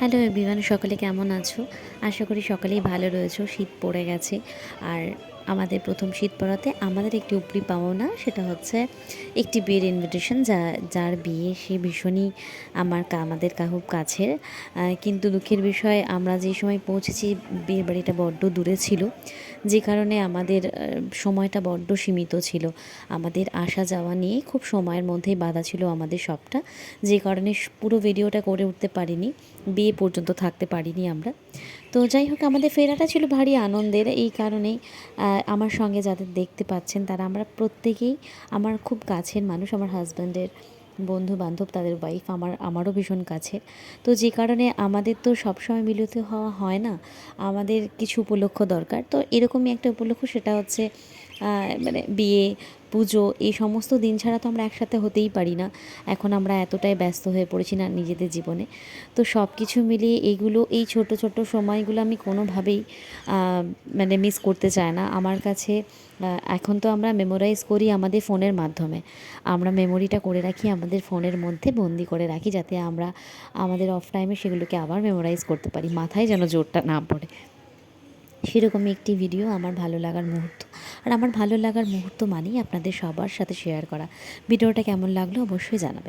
Hello বিমান সকলে কেমন আছো? আশা করি সকলেই ভালো রয়েছো শীত পড়ে গেছে। আর আমাদের প্রথম শীত পড়াতে আমাদের একটি উপরি পাওনা, সেটা হচ্ছে একটি বিয়ের ইনভিটেশন যা, যার বিয়ে সে ভীষণই আমার আমাদের কা- খুব কাছের। কিন্তু দুঃখের বিষয়, আমরা যে সময় পৌঁছেছি বিয়ে বাড়িটা বড্ড দূরে ছিল। যে কারণে আমাদের সময়টা বড্ড সীমিত ছিল। আমাদের আসা যাওয়া নিয়ে খুব সময়ের মধ্যেই বাধা ছিল আমাদের সবটা। যে কারণে পুরো ভিডিওটা করে উঠতে পারিনি। বিয়ে পর্যন্ত থাকতে পারিনি আমরা। তো যাই হোক, আমাদের ফেরাটা ছিল ভারী আনন্দের। এই কারণেই আমার সঙ্গে যাদের দেখতে পাচ্ছেন, তারা আমরা প্রত্যেকেই আমার খুব কাছের মানুষ, আমার হাজব্যান্ডের বন্ধু বান্ধব তাদের ওয়াইফ আমার, আমারও ভীষণ কাছের। তো যে কারণে আমাদের তো সবসময় মিলিত হওয়া হয় না, আমাদের কিছু উপলক্ষ দরকার। তো এরকমই একটা উপলক্ষ, সেটা হচ্ছে মানে বিয়ে পুজো, এই সমস্ত দিন ছাড়া তো আমরা একসাথে হতেই পারি না। এখন আমরা এতটাই ব্যস্ত হয়ে পড়েছি না নিজেদের জীবনে। তো সব কিছু মিলিয়ে এইগুলো, এই ছোট ছোট সময়গুলো আমি কোনোভাবেই মানে মিস করতে চাই না। আমার কাছে এখন তো আমরা মেমোরাইজ করি আমাদের ফোনের মাধ্যমে। আমরা মেমোরিটা করে রাখি আমাদের ফোনের মধ্যে, বন্দি করে রাখি যাতে আমরা আমাদের অফ টাইমে সেগুলোকে আবার মেমোরাইজ করতে পারি, মাথায় যেন জোরটা না পড়ে। সেরকমই একটি ভিডিও আমার ভালো লাগার মুহূর্ত। আর আমার ভালো লাগার মুহূর্ত মানেই আপনাদের সবার সাথে শেয়ার করা। ভিডিওটা কেমন লাগল অবশ্যই জানাবেন।